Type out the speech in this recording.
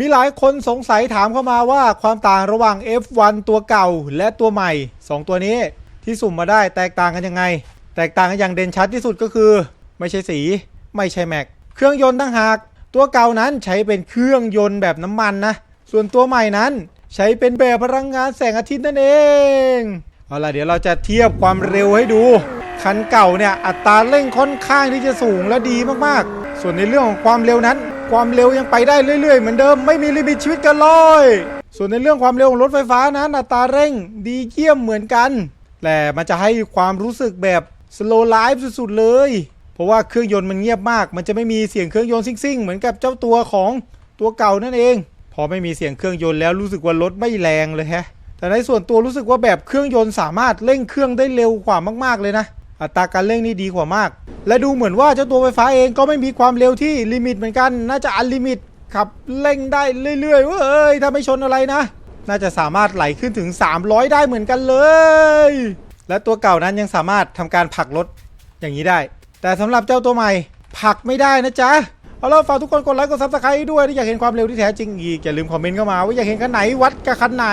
มีหลายคนสงสัยถามเข้ามาว่าความต่างระหว่าง F1 ตัวเก่าและตัวใหม่ 2 ตัวนี้ที่สุ่มมาได้แตกต่างกันยังไง แตกต่างกันอย่างเด่นชัดที่สุดก็คือ ไม่ใช่สี ไม่ใช่แม็ก เครื่องยนต์ตั้งหาก ตัวเก่านั้นใช้เป็นเครื่องยนต์แบบน้ำมันนะ ส่วนตัวใหม่นั้นใช้เป็นแบบพลังงานแสงอาทิตย์นั่นเองเอาล่ะเดี๋ยวเราจะเทียบความเร็วให้ดู คันเก่าเนี่ยอัตราเร่งค่อนข้างที่จะสูงและดีมากๆ ส่วนในเรื่องของความเร็วนั้น ความเร็วยังไปได้เรื่อยๆ เหมือนเดิมไม่มีลิมิตชีวิตกันเลย ส่วนในเรื่องความเร็วของรถไฟฟ้านั้นอัตราเร่งดีเยี่ยมเหมือนกันแต่มันจะให้ความรู้สึกแบบ slow life สุดๆเลย เพราะว่าเครื่องยนต์มันเงียบมาก มันจะไม่มีเสียงเครื่องยนต์ซิ่งๆ เหมือนกับเจ้าตัวของตัวเก่านั่นเอง พอไม่มีเสียงเครื่องยนต์แล้วรู้สึกว่ารถไม่แรงเลยฮะ แต่ในส่วนตัวรู้สึกว่าแบบเครื่องยนต์สามารถเร่งเครื่องได้เร็วกว่ามากๆเลยนะ อัตราการเร่งนี่ดีกว่ามาก และดูเหมือนว่าเจ้าตัวไฟฟ้าเองก็ไม่มีความเร็วที่ลิมิตเหมือนกัน น่าจะอันลิมิตขับเร่งได้เรื่อยๆเว้ยถ้าไม่ชนอะไรนะ น่าจะสามารถไหลขึ้นถึง 300 ได้เหมือนกันเลย และตัวเก่านั้นยังสามารถทำการผลักรถอย่างนี้ได้ แต่สำหรับเจ้าตัวใหม่ผลักไม่ได้นะจ๊ะเอาล่ะฝากทุกคนกดไลค์กดซับสไครต์ด้วยถ้าอยากเห็นความเร็วที่แท้จริงอีกอย่าลืมคอมเมนต์เข้ามาว่าอยากเห็นคันไหนวัดกับคันไหน